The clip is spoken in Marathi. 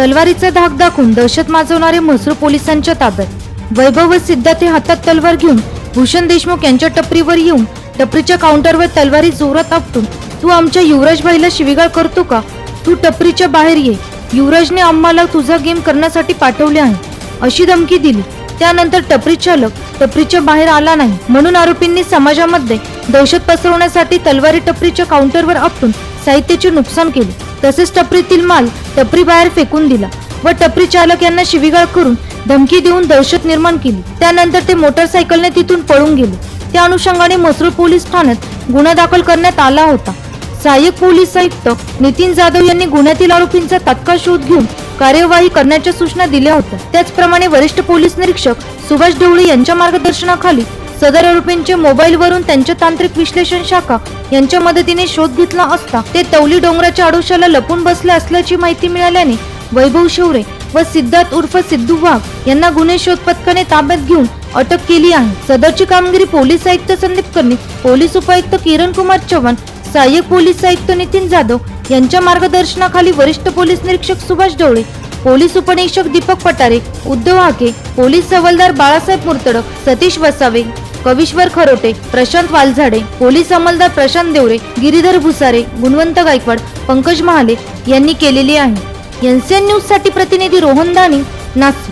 तलवारीचा धाक दाखवून दहशत माजवणारे म्हसूर पोलिसांच्या ताब्यात. वैभव व सिद्धार्थ हे हातात तलवार घेऊन भूषण देशमुख यांच्या टपरीवर येऊन टपरीच्या काउंटरवर तलवारी जोरात आपटून तू आमच्या युवराज भाईला शिविगाळ करतो का? तू टपरीच्या बाहेर ये. युवराजने आम्हाला तुझा गेम करण्यासाठी पाठवले आहे. अशी धमकी दिली. त्यानंतर टपरी चालक टपरीच्या बाहेर आला नाही. म्हणून आरोपींनी समाजामध्ये दहशत पसरवण्यासाठी तलवारी टपरीच्या काउंटरवर आपटून साहित्याचे नुकसान केले. तसेच टपरीतील माल टपरी बाहेर फेकून दिला व टपरी चालक यांना शिवीगाळ करून धमकी देऊन दहशत निर्माण केली. त्यानंतर ते मोटरसायकलने तिथून पळून गेले. त्या अनुषंगाने मसरूळ पोलीस ठाण्यात गुन्हा दाखल करण्यात आला होता. सहाय्यक पोलीस आयुक्त नितीन जाधव यांनी गुन्ह्यातील आरोपींचा तात्काळ शोध घेऊन कार्यवाही करण्याच्या सूचना दिल्या होत्या. त्याचप्रमाणे वरिष्ठ पोलीस निरीक्षक सुभाष ढवळे यांच्या मार्गदर्शनाखाली सदर आरोपींचे मोबाईलवरून त्यांच्या तांत्रिक विश्लेषण शाखा यांच्या मदतीने शोध घेतला असता ते तवली डोंगराच्या आडोशाला लपून बसले असल्याची माहिती मिळाल्याने वैभव शिवरे व सिद्धार्थ उर्फ सिद्धू वाघ यांना गुन्हे शोध पथकाने ताब्यात घेऊन अटक केली आहे. सदरची कामगिरी पोलीस आयुक्त संदीप कर्णिक पोलीस उपायुक्त किरण कुमार चव्हाण सहाय्यक पोलीस आयुक्त नितीन जाधव यांच्या मार्गदर्शनाखाली वरिष्ठ पोलीस निरीक्षक सुभाष ढवळे पोलीस उपनिरीक्षक दीपक पटारे उद्धव हाके पोलीस सवलदार बाळासाहेब मुर्तडक सतीश वसावे कविश्वर खरोटे प्रशांत वालझाडे पोलीस अंमलदार प्रशांत देवरे गिरीधर भुसारे गुणवंत गायकवाड पंकज महाले यांनी केलेली आहे. एनसीएन न्यूजसाठी प्रतिनिधी रोहन दानी नाशिक.